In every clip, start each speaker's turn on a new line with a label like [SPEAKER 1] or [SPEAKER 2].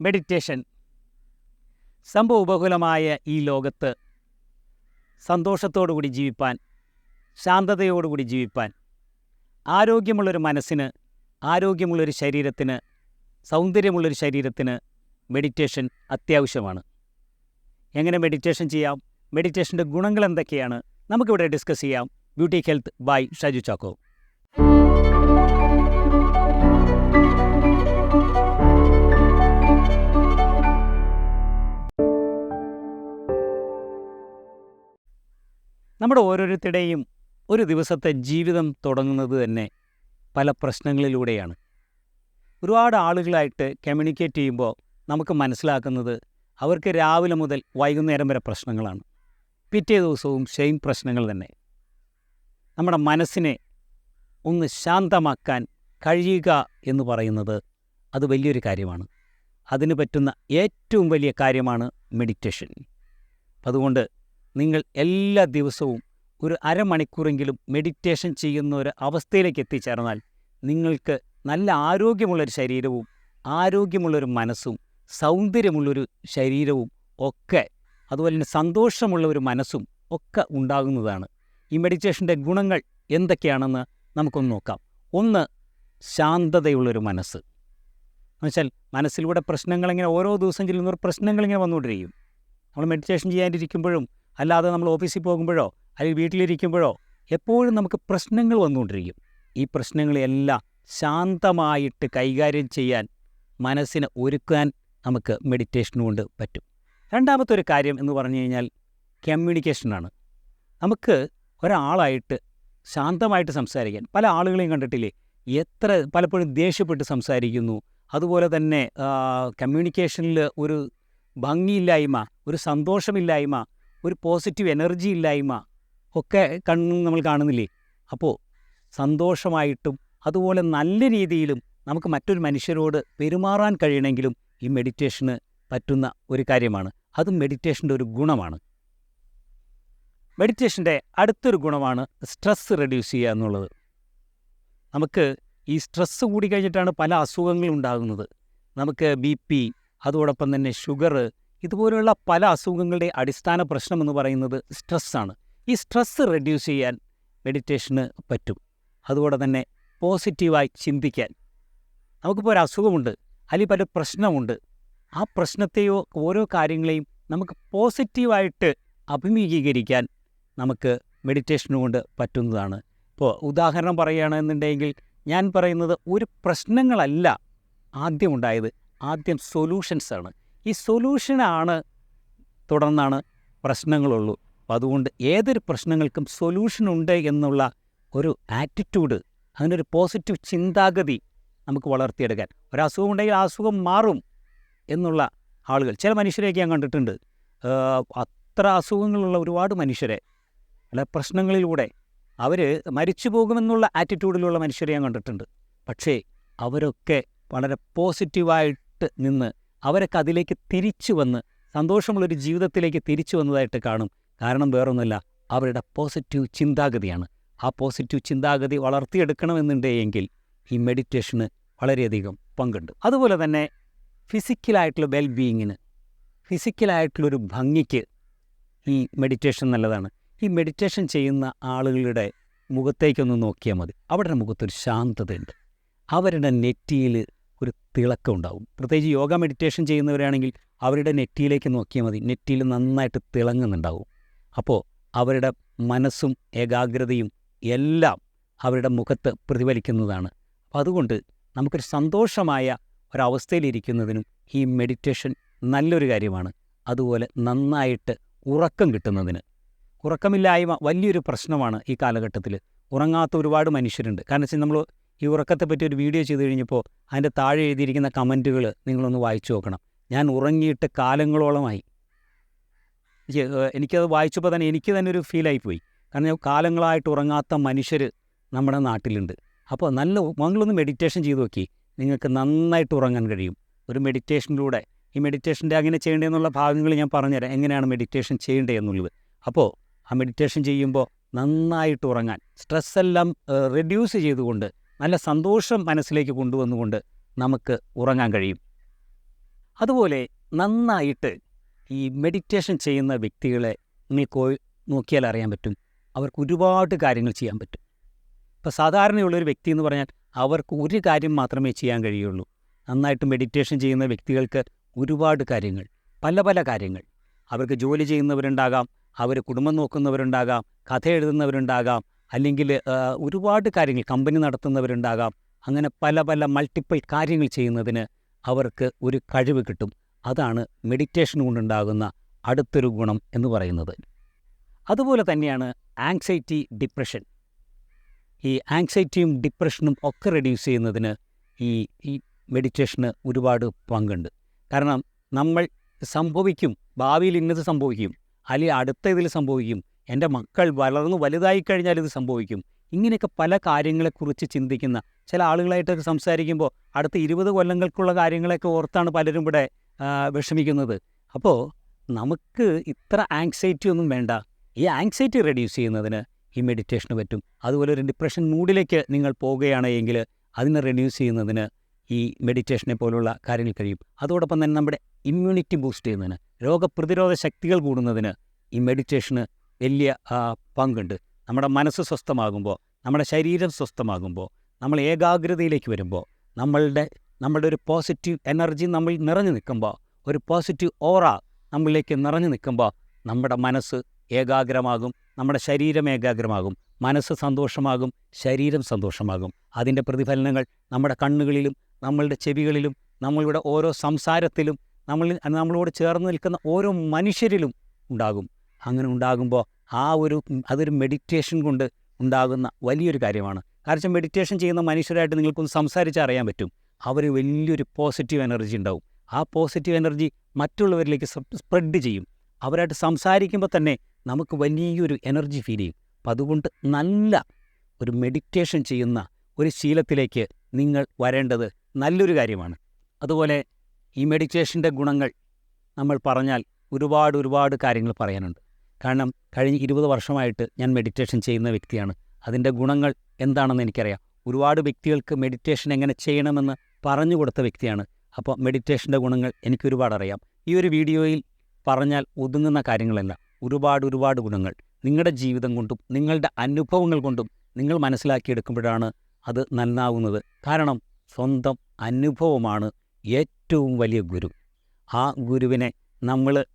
[SPEAKER 1] Meditation സംഭവബഹുലമായ ഈ ലോകത്ത് സന്തോഷത്തോടുകൂടി ജീവിപ്പാൻ ശാന്തതയോടുകൂടി ജീവിപ്പാൻ ആരോഗ്യമുള്ളൊരു മനസ്സിന് ആരോഗ്യമുള്ളൊരു ശരീരത്തിന് സൗന്ദര്യമുള്ളൊരു ശരീരത്തിന് മെഡിറ്റേഷൻ അത്യാവശ്യമാണ്. എങ്ങനെ മെഡിറ്റേഷൻ ചെയ്യാം? മെഡിറ്റേഷന്റെ ഗുണങ്ങൾ എന്തൊക്കെയാണ് നമുക്കിവിടെ ഡിസ്കസ് ചെയ്യാം. Beauty health by Shaju Chacko. നമ്മുടെ ഓരോരുത്തരുടെയും ഒരു ദിവസത്തെ ജീവിതം തുടങ്ങുന്നത് തന്നെ പല പ്രശ്നങ്ങളിലൂടെയാണ്. ഒരുപാട് ആളുകളായിട്ട് കമ്മ്യൂണിക്കേറ്റ് ചെയ്യുമ്പോൾ നമുക്ക് മനസ്സിലാക്കുന്നത് അവർക്ക് രാവിലെ മുതൽ വൈകുന്നേരം വരെ പ്രശ്നങ്ങളാണ്. പിറ്റേ ദിവസവും സെയിം പ്രശ്നങ്ങൾ തന്നെ. നമ്മുടെ മനസ്സിനെ ഒന്ന് ശാന്തമാക്കാൻ കഴിയുക എന്ന് പറയുന്നത് അത് വലിയൊരു കാര്യമാണ്. അതിന് പറ്റുന്ന ഏറ്റവും വലിയ കാര്യമാണ് മെഡിറ്റേഷൻ അതുകൊണ്ട് നിങ്ങൾ എല്ലാ ദിവസവും ഒരു അരമണിക്കൂറെങ്കിലും മെഡിറ്റേഷൻ ചെയ്യുന്ന ഒരു അവസ്ഥയിലേക്ക് എത്തിച്ചേർന്നാൽ നിങ്ങൾക്ക് നല്ല ആരോഗ്യമുള്ളൊരു ശരീരവും ആരോഗ്യമുള്ളൊരു മനസ്സും സൗന്ദര്യമുള്ളൊരു ശരീരവും ഒക്കെ അതുപോലെ തന്നെ സന്തോഷമുള്ള ഒരു മനസ്സും ഒക്കെ ഉണ്ടാകുന്നതാണ്. ഈ മെഡിറ്റേഷന്റെ ഗുണങ്ങൾ എന്തൊക്കെയാണെന്ന് നമുക്കൊന്ന് നോക്കാം. ഒന്ന് ശാന്തതയുള്ളൊരു മനസ്സ്. എന്നുവെച്ചാൽ മനസ്സിലൂടെ പ്രശ്നങ്ങളിങ്ങനെ ഓരോ ദിവസം ചെല്ലുന്നവർ പ്രശ്നങ്ങളിങ്ങനെ വന്നുകൊണ്ടിരിക്കും. നമ്മൾ മെഡിറ്റേഷൻ ചെയ്യാനിരിക്കുമ്പോഴും അല്ലാതെ നമ്മൾ ഓഫീസിൽ പോകുമ്പോഴോ അല്ലെങ്കിൽ വീട്ടിലിരിക്കുമ്പോഴോ എപ്പോഴും നമുക്ക് പ്രശ്നങ്ങൾ വന്നുകൊണ്ടിരിക്കും. ഈ പ്രശ്നങ്ങളെല്ലാം ശാന്തമായിട്ട് കൈകാര്യം ചെയ്യാൻ മനസ്സിനെ ഒരുക്കാൻ നമുക്ക് മെഡിറ്റേഷൻ കൊണ്ട് പറ്റും. രണ്ടാമത്തെ ഒരു കാര്യം എന്ന് പറഞ്ഞു കഴിഞ്ഞാൽ കമ്മ്യൂണിക്കേഷനാണ് നമുക്ക് ഒരാളായിട്ട് ശാന്തമായിട്ട് സംസാരിക്കാൻ പല ആളുകളെയും കണ്ടിട്ടില്ലേ? എത്ര പലപ്പോഴും ദേഷ്യപ്പെട്ട് സംസാരിക്കുന്നു. അതുപോലെ തന്നെ കമ്മ്യൂണിക്കേഷനിൽ ഒരു ഭംഗിയില്ലായ്മ ഒരു സന്തോഷമില്ലായ്മ ഒരു പോസിറ്റീവ് എനർജി ഇല്ലായ്മ ഒക്കെ കണ്ണ് നമ്മൾ കാണുന്നില്ലേ? അപ്പോൾ സന്തോഷമായിട്ടും അതുപോലെ നല്ല രീതിയിലും നമുക്ക് മറ്റൊരു മനുഷ്യരോട് പെരുമാറാൻ കഴിയണമെങ്കിലും ഈ മെഡിറ്റേഷന് പറ്റുന്ന ഒരു കാര്യമാണ്. അതും മെഡിറ്റേഷന്റെ ഒരു ഗുണമാണ്. മെഡിറ്റേഷന്റെ അടുത്തൊരു ഗുണമാണ് സ്ട്രെസ്സ് റെഡ്യൂസ് ചെയ്യുക എന്നുള്ളത്. നമുക്ക് ഈ സ്ട്രെസ്സ് കൂടി കഴിഞ്ഞിട്ടാണ് പല അസുഖങ്ങളും ഉണ്ടാകുന്നത്. നമുക്ക് ബി പി അതോടൊപ്പം തന്നെ ഷുഗർ ഇതുപോലെയുള്ള പല അസുഖങ്ങളുടെ അടിസ്ഥാന പ്രശ്നം എന്ന് പറയുന്നത് സ്ട്രെസ്സാണ്. ഈ സ്ട്രെസ്സ് റെഡ്യൂസ് ചെയ്യാൻ മെഡിറ്റേഷന് പറ്റും. അതുപോലെ തന്നെ പോസിറ്റീവായി ചിന്തിക്കാൻ. നമുക്കിപ്പോൾ ഒരു അസുഖമുണ്ട് അല്ലെങ്കിൽ പല പ്രശ്നമുണ്ട്. ആ പ്രശ്നത്തെയോ ഓരോ കാര്യങ്ങളെയും നമുക്ക് പോസിറ്റീവായിട്ട് അഭിമുഖീകരിക്കാൻ നമുക്ക് മെഡിറ്റേഷൻ കൊണ്ട് പറ്റുന്നതാണ്. ഇപ്പോൾ ഉദാഹരണം പറയുകയാണെന്നുണ്ടെങ്കിൽ ഞാൻ പറയുന്നത് ഒരു പ്രശ്നങ്ങളല്ല ആദ്യം ഉണ്ടായത്. ആദ്യം സൊല്യൂഷൻസാണ് ഈ സൊല്യൂഷനാണ് തുടർന്നാണ് പ്രശ്നങ്ങളുള്ളൂ. അപ്പോൾ അതുകൊണ്ട് ഏതൊരു പ്രശ്നങ്ങൾക്കും സൊല്യൂഷൻ ഉണ്ട് എന്നുള്ള ഒരു ആറ്റിറ്റ്യൂഡ് അതിനൊരു പോസിറ്റീവ് ചിന്താഗതി നമുക്ക് വളർത്തിയെടുക്കാൻ. ഒരു അസുഖം ഉണ്ടെങ്കിൽ ആ അസുഖം മാറും എന്നുള്ള ആളുകൾ. ചില മനുഷ്യരെയൊക്കെ ഞാൻ കണ്ടിട്ടുണ്ട്. അത്ര അസുഖങ്ങളുള്ള ഒരുപാട് മനുഷ്യരെ പല പ്രശ്നങ്ങളിലൂടെ അവർ മരിച്ചു പോകുമെന്നുള്ള ആറ്റിറ്റ്യൂഡിലുള്ള മനുഷ്യരെ ഞാൻ കണ്ടിട്ടുണ്ട്. പക്ഷേ അവരൊക്കെ വളരെ പോസിറ്റീവായിട്ട് നിന്ന് അവരൊക്കെ അതിലേക്ക് തിരിച്ചു വന്ന് സന്തോഷമുള്ളൊരു ജീവിതത്തിലേക്ക് തിരിച്ചു വന്നതായിട്ട് കാണും. കാരണം വേറൊന്നുമല്ല അവരുടെ പോസിറ്റീവ് ചിന്താഗതിയാണ്. ആ പോസിറ്റീവ് ചിന്താഗതി വളർത്തിയെടുക്കണമെന്നുണ്ടെങ്കിൽ ഈ മെഡിറ്റേഷന് വളരെയധികം പങ്കുണ്ട്. അതുപോലെ തന്നെ ഫിസിക്കലായിട്ടുള്ള വെൽ ബീയിങ്ങിന് ഫിസിക്കലായിട്ടുള്ളൊരു ഭംഗിക്ക് ഈ മെഡിറ്റേഷൻ നല്ലതാണ്. ഈ മെഡിറ്റേഷൻ ചെയ്യുന്ന ആളുകളുടെ മുഖത്തേക്കൊന്ന് നോക്കിയാൽ മതി. അവരുടെ മുഖത്തൊരു ശാന്തതയുണ്ട്. അവരുടെ നെറ്റിയിൽ ഒരു തിളക്കം ഉണ്ടാകും പ്രത്യേകിച്ച് യോഗ മെഡിറ്റേഷൻ ചെയ്യുന്നവരാണെങ്കിൽ അവരുടെ നെറ്റിയിലേക്ക് നോക്കിയാൽ മതി. നെറ്റിയിൽ നന്നായിട്ട് തിളങ്ങുന്നുണ്ടാവും. അപ്പോൾ അവരുടെ മനസ്സും ഏകാഗ്രതയും എല്ലാം അവരുടെ മുഖത്ത് പ്രതിഫലിക്കുന്നതാണ്. അപ്പോൾ അതുകൊണ്ട് നമുക്കൊരു സന്തോഷമായ ഒരവസ്ഥയിലിരിക്കുന്നതിനും ഈ മെഡിറ്റേഷൻ നല്ലൊരു കാര്യമാണ്. അതുപോലെ നന്നായിട്ട് ഉറക്കം കിട്ടുന്നതിന്. ഉറക്കമില്ലായ്മ വലിയൊരു പ്രശ്നമാണ് ഈ കാലഘട്ടത്തിൽ ഉറങ്ങാത്ത ഒരുപാട് മനുഷ്യരുണ്ട്. കാരണം വെച്ചാൽ നമ്മൾ ഈ ഉറക്കത്തെ പറ്റി ഒരു വീഡിയോ ചെയ്ത് കഴിഞ്ഞപ്പോൾ അതിന്റെ താഴെ എഴുതിയിരിക്കുന്ന കമന്റുകൾ നിങ്ങളൊന്ന് വായിച്ചു നോക്കണം. ഞാൻ ഉറങ്ങിയിട്ട് കാലങ്ങളോളമായി. എനിക്കത് വായിച്ചപ്പോൾ തന്നെ എനിക്ക് തന്നെ ഒരു ഫീലായിപ്പോയി കാരണം കാലങ്ങളായിട്ട് ഉറങ്ങാത്ത മനുഷ്യർ നമ്മുടെ നാട്ടിലുണ്ട്. അപ്പോൾ നല്ല നിങ്ങളൊന്ന് മെഡിറ്റേഷൻ ചെയ്ത് നോക്കി. നിങ്ങൾക്ക് നന്നായിട്ട് ഉറങ്ങാൻ കഴിയും. ഒരു മെഡിറ്റേഷനിലൂടെ ഈ മെഡിറ്റേഷന്റെ അങ്ങനെ ചെയ്യേണ്ടതെന്നുള്ള ഭാഗങ്ങൾ ഞാൻ പറഞ്ഞുതരാം. എങ്ങനെയാണ് മെഡിറ്റേഷൻ ചെയ്യേണ്ടത് എന്നുള്ളത് അപ്പോൾ ആ മെഡിറ്റേഷൻ ചെയ്യുമ്പോൾ നന്നായിട്ട് ഉറങ്ങാൻ. സ്ട്രെസ്സെല്ലാം റെഡ്യൂസ് ചെയ്തുകൊണ്ട് നല്ല സന്തോഷം മനസ്സിലേക്ക് കൊണ്ടുവന്നുകൊണ്ട് നമുക്ക് ഉറങ്ങാൻ കഴിയും. അതുപോലെ നന്നായിട്ട് ഈ മെഡിറ്റേഷൻ ചെയ്യുന്ന വ്യക്തികളെ നിങ്ങൾക്ക് നോക്കിയാൽ അറിയാൻ പറ്റും. അവർക്ക് ഒരുപാട് കാര്യങ്ങൾ ചെയ്യാൻ പറ്റും. ഇപ്പോൾ സാധാരണയുള്ളൊരു വ്യക്തി എന്ന് പറഞ്ഞാൽ അവർക്ക് ഒരു കാര്യം മാത്രമേ ചെയ്യാൻ കഴിയുള്ളൂ. നന്നായിട്ട് മെഡിറ്റേഷൻ ചെയ്യുന്ന വ്യക്തികൾക്ക് ഒരുപാട് കാര്യങ്ങൾ പല പല കാര്യങ്ങൾ. അവർക്ക് ജോലി ചെയ്യുന്നവരുണ്ടാകാം അവർ കുടുംബം നോക്കുന്നവരുണ്ടാകാം കഥ എഴുതുന്നവരുണ്ടാകാം അല്ലെങ്കിൽ ഒരുപാട് കാര്യങ്ങൾ കമ്പനി നടത്തുന്നവരുണ്ടാകാം. അങ്ങനെ പല പല മൾട്ടിപ്പിൾ കാര്യങ്ങൾ ചെയ്യുന്നതിന് അവർക്ക് ഒരു കഴിവ് കിട്ടും. അതാണ് മെഡിറ്റേഷൻ കൊണ്ടുണ്ടാകുന്ന അടുത്തൊരു ഗുണം എന്ന് പറയുന്നത്. അതുപോലെ തന്നെയാണ് ആങ്സൈറ്റി ഡിപ്രഷൻ. ഈ ആങ്സൈറ്റിയും ഡിപ്രഷനും ഒക്കെ റെഡ്യൂസ് ചെയ്യുന്നതിന് ഈ ഈ മെഡിറ്റേഷന് ഒരുപാട് പങ്കുണ്ട്. കാരണം നമ്മൾ സംഭവിക്കും ഭാവിയിൽ ഇന്നത് സംഭവിക്കും അല്ലെങ്കിൽ അടുത്ത ഇതിൽ സംഭവിക്കും എന്റെ മക്കൾ വളർന്നു വലുതായി കഴിഞ്ഞാൽ ഇത് സംഭവിക്കും. ഇങ്ങനെയൊക്കെ പല കാര്യങ്ങളെക്കുറിച്ച് ചിന്തിക്കുന്ന ചില ആളുകളായിട്ടൊക്കെ സംസാരിക്കുമ്പോൾ അടുത്ത ഇരുപത് കൊല്ലങ്ങൾക്കുള്ള കാര്യങ്ങളൊക്കെ ഓർത്താണ് പലരും ഇവിടെ വിഷമിക്കുന്നത്. അപ്പോൾ നമുക്ക് ഇത്ര ആങ്സൈറ്റി ഒന്നും വേണ്ട. ഈ ആങ്സൈറ്റി റെഡ്യൂസ് ചെയ്യുന്നതിന് ഈ മെഡിറ്റേഷന് പറ്റും. അതുപോലെ ഒരു ഡിപ്രഷൻ മൂഡിലേക്ക് നിങ്ങൾ പോവുകയാണ് എങ്കിൽ അതിനെ റെഡ്യൂസ് ചെയ്യുന്നതിന് ഈ മെഡിറ്റേഷനെ പോലുള്ള കാര്യങ്ങൾ കഴിയും. അതോടൊപ്പം തന്നെ നമ്മുടെ ഇമ്മ്യൂണിറ്റി ബൂസ്റ്റ് ചെയ്യുന്നതിന് രോഗപ്രതിരോധ ശക്തികൾ കൂടുന്നതിന് ഈ മെഡിറ്റേഷന് വലിയ പങ്കുണ്ട്. നമ്മുടെ മനസ്സ് സ്വസ്ഥമാകുമ്പോൾ നമ്മുടെ ശരീരം സ്വസ്ഥമാകുമ്പോൾ നമ്മൾ ഏകാഗ്രതയിലേക്ക് വരുമ്പോൾ നമ്മളുടെ നമ്മളുടെ ഒരു പോസിറ്റീവ് എനർജി നമ്മൾ നിറഞ്ഞു നിൽക്കുമ്പോൾ ഒരു പോസിറ്റീവ് ഓറ നമ്മളിലേക്ക് നിറഞ്ഞു നിൽക്കുമ്പോൾ നമ്മുടെ മനസ്സ് ഏകാഗ്രമാകും നമ്മുടെ ശരീരം ഏകാഗ്രമാകും മനസ്സ് സന്തോഷമാകും ശരീരം സന്തോഷമാകും. അതിന്റെ പ്രതിഫലനങ്ങൾ നമ്മുടെ കണ്ണുകളിലും നമ്മളുടെ ചെവികളിലും നമ്മളുടെ ഓരോ സംസാരത്തിലും നമ്മൾ നമ്മളോട് ചേർന്ന് നിൽക്കുന്ന ഓരോ മനുഷ്യരിലും ഉണ്ടാകും. അങ്ങനെ ഉണ്ടാകുമ്പോൾ ആ ഒരു അതൊരു മെഡിറ്റേഷൻ കൊണ്ട് ഉണ്ടാകുന്ന വലിയൊരു കാര്യമാണ്. കാരണം മെഡിറ്റേഷൻ ചെയ്യുന്ന മനുഷ്യരായിട്ട് നിങ്ങൾക്കൊന്ന് സംസാരിച്ച് അറിയാൻ പറ്റും. അവർ വലിയൊരു പോസിറ്റീവ് എനർജി ഉണ്ടാവും. ആ പോസിറ്റീവ് എനർജി മറ്റുള്ളവരിലേക്ക് സ്പ്രെഡ് ചെയ്യും. അവരായിട്ട് സംസാരിക്കുമ്പോൾ തന്നെ നമുക്ക് വലിയൊരു എനർജി ഫീൽ ചെയ്യും. അപ്പം അതുകൊണ്ട് നല്ല ഒരു മെഡിറ്റേഷൻ ചെയ്യുന്ന ഒരു ശീലത്തിലേക്ക് നിങ്ങൾ വരേണ്ടത് നല്ലൊരു കാര്യമാണ്. അതുപോലെ ഈ മെഡിറ്റേഷന്റെ ഗുണങ്ങൾ നമ്മൾ പറഞ്ഞാൽ ഒരുപാട് ഒരുപാട് കാര്യങ്ങൾ പറയാനുണ്ട്. കാരണം കഴിഞ്ഞ ഇരുപത് വർഷമായിട്ട് ഞാൻ മെഡിറ്റേഷൻ ചെയ്യുന്ന വ്യക്തിയാണ്. അതിന്റെ ഗുണങ്ങൾ എന്താണെന്ന് എനിക്കറിയാം. ഒരുപാട് വ്യക്തികൾക്ക് മെഡിറ്റേഷൻ എങ്ങനെ ചെയ്യണമെന്ന് പറഞ്ഞു കൊടുത്ത വ്യക്തിയാണ്. അപ്പോൾ മെഡിറ്റേഷന്റെ ഗുണങ്ങൾ എനിക്ക് ഒരുപാട് അറിയാം. ഈ ഒരു വീഡിയോയിൽ പറഞ്ഞാൽ ഒതുങ്ങുന്ന കാര്യങ്ങളല്ല. ഒരുപാട് ഒരുപാട് ഗുണങ്ങൾ. നിങ്ങളുടെ ജീവിതം കൊണ്ടും നിങ്ങളുടെ അനുഭവങ്ങൾ കൊണ്ടും നിങ്ങൾ മനസ്സിലാക്കിയെടുക്കുമ്പോഴാണ് അത് നന്നാവുന്നത്. കാരണം സ്വന്തം അനുഭവമാണ് ഏറ്റവും വലിയ ഗുരു. ആ ഗുരുവിനെ നമ്മൾ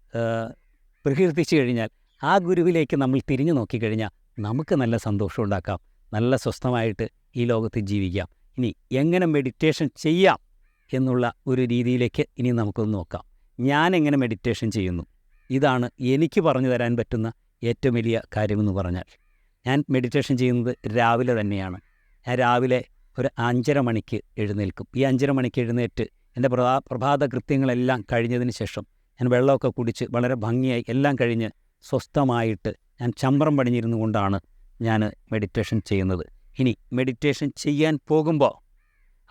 [SPEAKER 1] പ്രകീർത്തിച്ചു കഴിഞ്ഞാൽ ആ ഗുരുവിലേക്ക് നമ്മൾ തിരിഞ്ഞു നോക്കിക്കഴിഞ്ഞാൽ നമുക്ക് നല്ല സന്തോഷം ഉണ്ടാക്കാം. നല്ല സ്വസ്ഥമായിട്ട് ഈ ലോകത്ത് ജീവിക്കാം. ഇനി എങ്ങനെ മെഡിറ്റേഷൻ ചെയ്യാം എന്നുള്ള ഒരു രീതിയിലേക്ക് ഇനി നമുക്കൊന്ന് നോക്കാം. ഞാൻ എങ്ങനെ മെഡിറ്റേഷൻ ചെയ്യുന്നു? ഇതാണ് എനിക്ക് പറഞ്ഞു തരാൻ പറ്റുന്ന ഏറ്റവും വലിയ കാര്യമെന്ന് പറഞ്ഞാൽ. ഞാൻ മെഡിറ്റേഷൻ ചെയ്യുന്നത് രാവിലെ തന്നെയാണ്. ഞാൻ രാവിലെ ഒരു അഞ്ചര മണിക്ക് എഴുന്നേൽക്കും. ഈ അഞ്ചര മണിക്ക് എഴുന്നേറ്റ് എന്റെ പ്രഭാ പ്രഭാത കൃത്യങ്ങളെല്ലാം കഴിഞ്ഞതിന് ശേഷം ഞാൻ വെള്ളമൊക്കെ കുടിച്ച് വളരെ ഭംഗിയായി എല്ലാം കഴിഞ്ഞ് സ്വസ്ഥമായിട്ട് ഞാൻ ചമ്പ്രം പണിഞ്ഞിരുന്നു കൊണ്ടാണ് ഞാൻ മെഡിറ്റേഷൻ ചെയ്യുന്നത്. ഇനി മെഡിറ്റേഷൻ ചെയ്യാൻ പോകുമ്പോൾ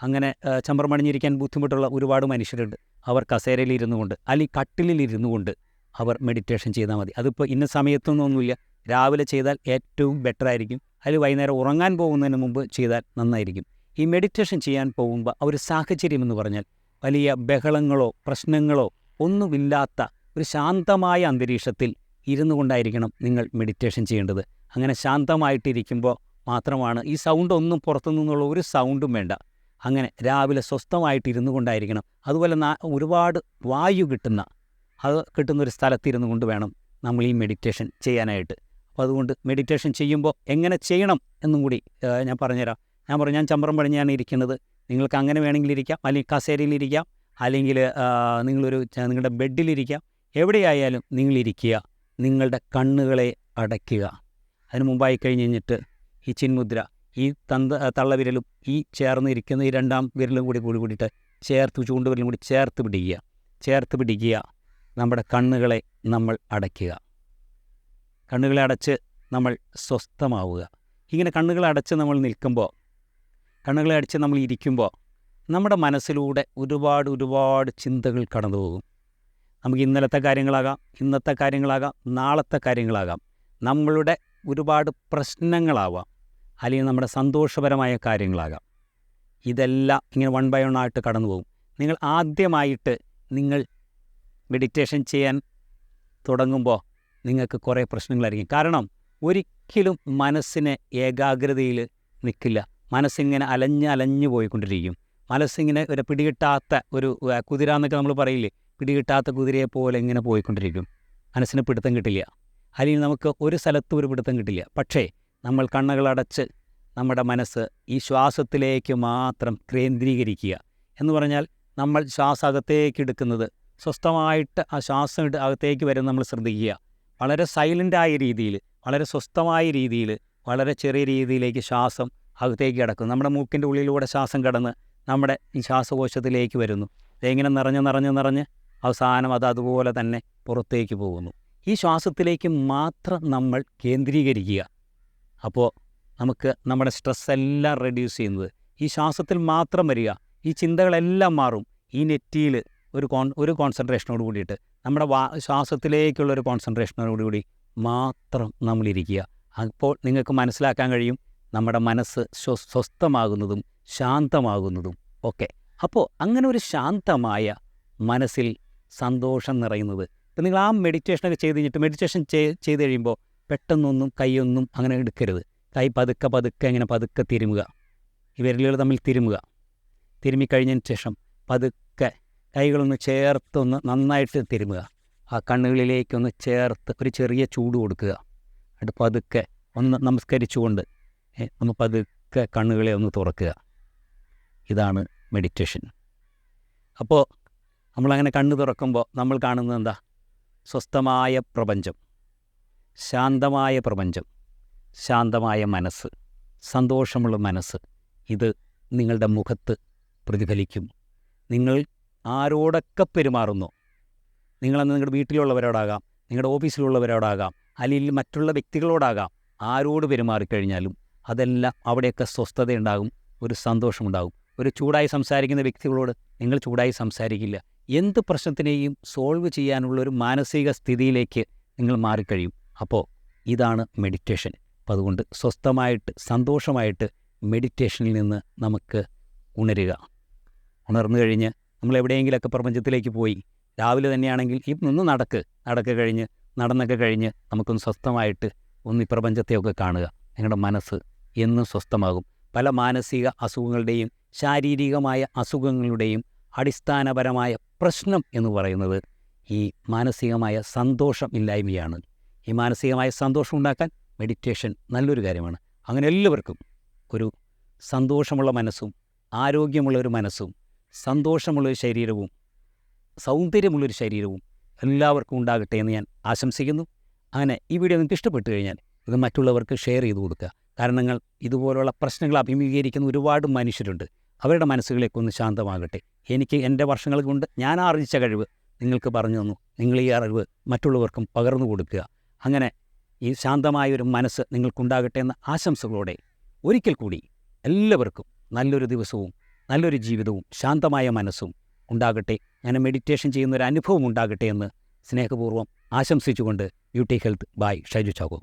[SPEAKER 1] അങ്ങനെ ചമ്പ്രം പണിഞ്ഞിരിക്കാൻ ബുദ്ധിമുട്ടുള്ള ഒരുപാട് മനുഷ്യരുണ്ട്. അവർ കസേരയിൽ ഇരുന്നു കൊണ്ട് അല്ലെങ്കിൽ കട്ടിലിൽ ഇരുന്നു കൊണ്ട് അവർ മെഡിറ്റേഷൻ ചെയ്താൽ മതി. അതിപ്പോൾ ഇന്ന സമയത്തൊന്നൊന്നുമില്ല രാവിലെ ചെയ്താൽ ഏറ്റവും ബെറ്റർ ആയിരിക്കും. അതിൽ വൈകുന്നേരം ഉറങ്ങാൻ പോകുന്നതിന് മുമ്പ് ചെയ്താൽ നന്നായിരിക്കും. ഈ മെഡിറ്റേഷൻ ചെയ്യാൻ പോകുമ്പോൾ ആ ഒരു സാഹചര്യം എന്ന് പറഞ്ഞാൽ വലിയ ബഹളങ്ങളോ പ്രശ്നങ്ങളോ ഒന്നുമില്ലാത്ത ഒരു ശാന്തമായ അന്തരീക്ഷത്തിൽ ഇരുന്നു കൊണ്ടായിരിക്കണം നിങ്ങൾ മെഡിറ്റേഷൻ ചെയ്യേണ്ടത്. അങ്ങനെ ശാന്തമായിട്ടിരിക്കുമ്പോൾ മാത്രമാണ് ഈ സൗണ്ട് ഒന്നും പുറത്തു നിന്നുള്ള ഒരു സൗണ്ടും വേണ്ട. അങ്ങനെ രാവിലെ സ്വസ്ഥമായിട്ട് ഇരുന്നു കൊണ്ടായിരിക്കണം. അതുപോലെ ഒരുപാട് വായു കിട്ടുന്ന അത് കിട്ടുന്ന ഒരു സ്ഥലത്തിരുന്നു കൊണ്ട് വേണം നമ്മൾ ഈ മെഡിറ്റേഷൻ ചെയ്യാനായിട്ട്. അപ്പോൾ അതുകൊണ്ട് മെഡിറ്റേഷൻ ചെയ്യുമ്പോൾ എങ്ങനെ ചെയ്യണം എന്നും കൂടി ഞാൻ പറഞ്ഞുതരാം. ഞാൻ പറഞ്ഞു ഞാൻ ചമ്പ്രം പണിഞ്ഞാണ് ഇരിക്കുന്നത്. നിങ്ങൾക്ക് അങ്ങനെ വേണമെങ്കിൽ ഇരിക്കാം. അല്ലെങ്കിൽ കസേരയിലിരിക്കാം അല്ലെങ്കിൽ നിങ്ങളൊരു നിങ്ങളുടെ ബെഡിലിരിക്കാം എവിടെയായാലും നിങ്ങളിരിക്കുക നിങ്ങളുടെ കണ്ണുകളെ അടയ്ക്കുക. അതിന് മുമ്പായി കഴിഞ്ഞ് കഴിഞ്ഞിട്ട് ഈ ചിന്മുദ്ര ഈ തന്ത തള്ളവിരലും ഈ ചേർന്ന് ഇരിക്കുന്ന ഈ രണ്ടാം വിരലും കൂടി കൂടി കൂടിയിട്ട് ചേർത്ത് ചൂണ്ടുവിരലും കൂടി ചേർത്ത് പിടിക്കുക. ചേർത്ത് പിടിക്കുക. നമ്മുടെ കണ്ണുകളെ നമ്മൾ അടയ്ക്കുക. കണ്ണുകളെ അടച്ച് നമ്മൾ സ്വസ്ഥമാവുക. ഇങ്ങനെ കണ്ണുകളെ അടച്ച് നമ്മൾ നിൽക്കുമ്പോൾ കണ്ണുകളെ അടച്ച് നമ്മൾ ഇരിക്കുമ്പോൾ നമ്മുടെ മനസ്സിലൂടെ ഒരുപാട് ഒരുപാട് ചിന്തകൾ കടന്നു പോകും നമുക്ക് ഇന്നലത്തെ കാര്യങ്ങളാകാം ഇന്നത്തെ കാര്യങ്ങളാകാം നാളത്തെ കാര്യങ്ങളാകാം. നമ്മളുടെ ഒരുപാട് പ്രശ്നങ്ങളാവാം. അല്ലെങ്കിൽ നമ്മുടെ സന്തോഷപരമായ കാര്യങ്ങളാകാം. ഇതെല്ലാം ഇങ്ങനെ വൺ ബൈ വൺ ആയിട്ട് കടന്നു പോകും. നിങ്ങൾ ആദ്യമായിട്ട് നിങ്ങൾ മെഡിറ്റേഷൻ ചെയ്യാൻ തുടങ്ങുമ്പോൾ നിങ്ങൾക്ക് കുറേ പ്രശ്നങ്ങളായിരിക്കും. കാരണം ഒരിക്കലും മനസ്സിനെ ഏകാഗ്രതയിൽ നിൽക്കില്ല. മനസ്സിങ്ങനെ അലഞ്ഞ് അലഞ്ഞു പോയിക്കൊണ്ടിരിക്കും. മനസ്സിങ്ങനെ ഒരു പിടികിട്ടാത്ത ഒരു കുതിര എന്നൊക്കെ നമ്മൾ പറയില്ലേ? പിടികിട്ടാത്ത കുതിരയെ പോലെ ഇങ്ങനെ പോയിക്കൊണ്ടിരിക്കും. മനസ്സിന് പിടുത്തം കിട്ടില്ല. അല്ലെങ്കിൽ നമുക്ക് ഒരു സ്ഥലത്തും ഒരു പിടുത്തം കിട്ടില്ല. പക്ഷേ നമ്മൾ കണ്ണുകളടച്ച് നമ്മുടെ മനസ്സ് ഈ ശ്വാസത്തിലേക്ക് മാത്രം കേന്ദ്രീകരിക്കുക. എന്ന് പറഞ്ഞാൽ നമ്മൾ ശ്വാസം അകത്തേക്ക് എടുക്കുന്നത് സ്വസ്ഥമായിട്ട് ആ ശ്വാസം അകത്തേക്ക് വരുന്ന നമ്മൾ ശ്രദ്ധിക്കുക. വളരെ സൈലന്റായ രീതിയിൽ വളരെ സ്വസ്ഥമായ രീതിയിൽ വളരെ ചെറിയ രീതിയിലേക്ക് ശ്വാസം അകത്തേക്ക് കിടക്കും നമ്മുടെ മൂക്കിന്റെ ഉള്ളിലൂടെ ശ്വാസം കടന്ന് നമ്മുടെ ഈ ശ്വാസകോശത്തിലേക്ക് വരുന്നു. ഇതെങ്ങനെ നിറഞ്ഞ് നിറഞ്ഞ് നിറഞ്ഞ് അവസാനം അത് അതുപോലെ തന്നെ പുറത്തേക്ക് പോകുന്നു. ഈ ശ്വാസത്തിലേക്ക് മാത്രം നമ്മൾ കേന്ദ്രീകരിക്കുക. അപ്പോൾ നമുക്ക് നമ്മുടെ സ്ട്രെസ് എല്ലാം റെഡ്യൂസ് ചെയ്യുന്നത്. ഈ ശ്വാസത്തിൽ മാത്രം വരിക. ഈ ചിന്തകളെല്ലാം മാറും. ഈ നെറ്റിയിൽ ഒരു കോൺ ഒരു കോൺസെൻട്രേഷനോട് കൂടിയിട്ട് നമ്മുടെ വാ ശ്വാസത്തിലേക്കുള്ള ഒരു കോൺസെൻട്രേഷനോട് കൂടി മാത്രം നമ്മളിരിക്കുക അപ്പോൾ നിങ്ങൾക്ക് മനസ്സിലാക്കാൻ കഴിയും. നമ്മുടെ മനസ്സ് സ്വ സ്വസ്ഥമാകുന്നതും ശാന്തമാകുന്നതും ഒക്കെ. അപ്പോൾ അങ്ങനെ ഒരു ശാന്തമായ മനസ്സിൽ സന്തോഷം നിറയുന്നത്. ഇപ്പം നിങ്ങൾ ആ മെഡിറ്റേഷനൊക്കെ ചെയ്ത് കഴിഞ്ഞിട്ട് മെഡിറ്റേഷൻ ചെയ്ത് കഴിയുമ്പോൾ പെട്ടെന്നൊന്നും കൈയൊന്നും അങ്ങനെ എടുക്കരുത്. കൈ പതുക്കെ പതുക്കെ ഇങ്ങനെ പതുക്കെ തിരുമുക. ഈ വിരലുകൾ തമ്മിൽ തിരുമുക. തിരുമിക്കഴിഞ്ഞതിന് ശേഷം പതുക്കെ കൈകളൊന്ന് ചേർത്തൊന്ന് നന്നായിട്ട് തിരുമുക. ആ കണ്ണുകളിലേക്കൊന്ന് ചേർത്ത് ഒരു ചെറിയ ചൂട് കൊടുക്കുക. എന്നിട്ട് പതുക്കെ ഒന്ന് നമസ്കരിച്ചുകൊണ്ട് ഒന്ന് പതുക്കെ കണ്ണുകളെ ഒന്ന് തുറക്കുക. ഇതാണ് മെഡിറ്റേഷൻ അപ്പോൾ നമ്മളങ്ങനെ കണ്ണു തുറക്കുമ്പോൾ നമ്മൾ കാണുന്നത് എന്താ? സ്വസ്ഥമായ പ്രപഞ്ചം. ശാന്തമായ പ്രപഞ്ചം. ശാന്തമായ മനസ്സ്. സന്തോഷമുള്ള മനസ്സ്. ഇത് നിങ്ങളുടെ മുഖത്ത് പ്രതിഫലിക്കും. നിങ്ങൾ ആരോടൊക്കെ പെരുമാറുന്നു? നിങ്ങളന്ന് നിങ്ങളുടെ വീട്ടിലുള്ളവരോടാകാം നിങ്ങളുടെ ഓഫീസിലുള്ളവരോടാകാം അല്ലെങ്കിൽ മറ്റുള്ള വ്യക്തികളോടാകാം ആരോട് പെരുമാറിക്കഴിഞ്ഞാലും അതെല്ലാം അവിടെയൊക്കെ സ്വസ്ഥതയുണ്ടാകും ഒരു സന്തോഷമുണ്ടാകും. ഒരു ചൂടായി സംസാരിക്കുന്ന വ്യക്തികളോട് നിങ്ങൾ ചൂടായി സംസാരിക്കില്ല. എന്ത് പ്രശ്നത്തിനെയും സോൾവ് ചെയ്യാനുള്ളൊരു മാനസിക സ്ഥിതിയിലേക്ക് നിങ്ങൾ മാറിക്കഴിയും. അപ്പോൾ ഇതാണ് മെഡിറ്റേഷൻ അപ്പം അതുകൊണ്ട് സ്വസ്ഥമായിട്ട് സന്തോഷമായിട്ട് മെഡിറ്റേഷനിൽ നിന്ന് നമുക്ക് ഉണരുക. ഉണർന്നു കഴിഞ്ഞ് നമ്മൾ എവിടെയെങ്കിലുമൊക്കെ പ്രപഞ്ചത്തിലേക്ക് പോയി. രാവിലെ തന്നെയാണെങ്കിൽ ഈ നിന്ന് നടക്ക്. നടക്ക് കഴിഞ്ഞ് നടന്നൊക്കെ കഴിഞ്ഞ് നമുക്കൊന്ന് സ്വസ്ഥമായിട്ട് ഒന്ന് ഈ പ്രപഞ്ചത്തെയൊക്കെ കാണുക. നിങ്ങളുടെ മനസ്സ് എന്നും സ്വസ്ഥമാകും. പല മാനസിക അസുഖങ്ങളുടെയും ശാരീരികമായ അസുഖങ്ങളുടെയും അടിസ്ഥാനപരമായ പ്രശ്നം എന്ന് പറയുന്നത് ഈ മാനസികമായ സന്തോഷം ഇല്ലായ്മയാണ്. ഈ മാനസികമായ സന്തോഷം ഉണ്ടാക്കാൻ മെഡിറ്റേഷൻ നല്ലൊരു കാര്യമാണ്. അങ്ങനെ എല്ലാവർക്കും ഒരു സന്തോഷമുള്ള മനസ്സും ആരോഗ്യമുള്ളൊരു മനസ്സും സന്തോഷമുള്ളൊരു ശരീരവും സൗന്ദര്യമുള്ളൊരു ശരീരവും എല്ലാവർക്കും ഉണ്ടാകട്ടെ എന്ന് ഞാൻ ആശംസിക്കുന്നു. അങ്ങനെ ഈ വീഡിയോ നിങ്ങൾക്ക് ഇഷ്ടപ്പെട്ടു കഴിഞ്ഞാൽ ഇത് മറ്റുള്ളവർക്ക് ഷെയർ ചെയ്ത് കൊടുക്കുക. കാരണങ്ങൾ ഇതുപോലുള്ള പ്രശ്നങ്ങൾ അഭിമുഖീകരിക്കുന്ന ഒരുപാട് മനുഷ്യരുണ്ട്. അവരുടെ മനസ്സുകളേക്ക് ഒന്ന് ശാന്തമാകട്ടെ. എനിക്ക് എന്റെ വർഷങ്ങൾ കൊണ്ട് ഞാൻ ആർജിച്ച കഴിവ് നിങ്ങൾക്ക് പറഞ്ഞു തന്നു. നിങ്ങൾ ഈ അറിവ് മറ്റുള്ളവർക്കും പകർന്നു കൊടുക്കുക. അങ്ങനെ ഈ ശാന്തമായ ഒരു മനസ്സ് നിങ്ങൾക്കുണ്ടാകട്ടെ എന്ന ആശംസകളോടെ ഒരിക്കൽ കൂടി എല്ലാവർക്കും നല്ലൊരു ദിവസവും നല്ലൊരു ജീവിതവും ശാന്തമായ മനസ്സും ഉണ്ടാകട്ടെ. അങ്ങനെ മെഡിറ്റേഷൻ ചെയ്യുന്ന ഒരു അനുഭവം ഉണ്ടാകട്ടെ എന്ന് സ്നേഹപൂർവം ആശംസിച്ചുകൊണ്ട് beauty health by Shaiju Chacko.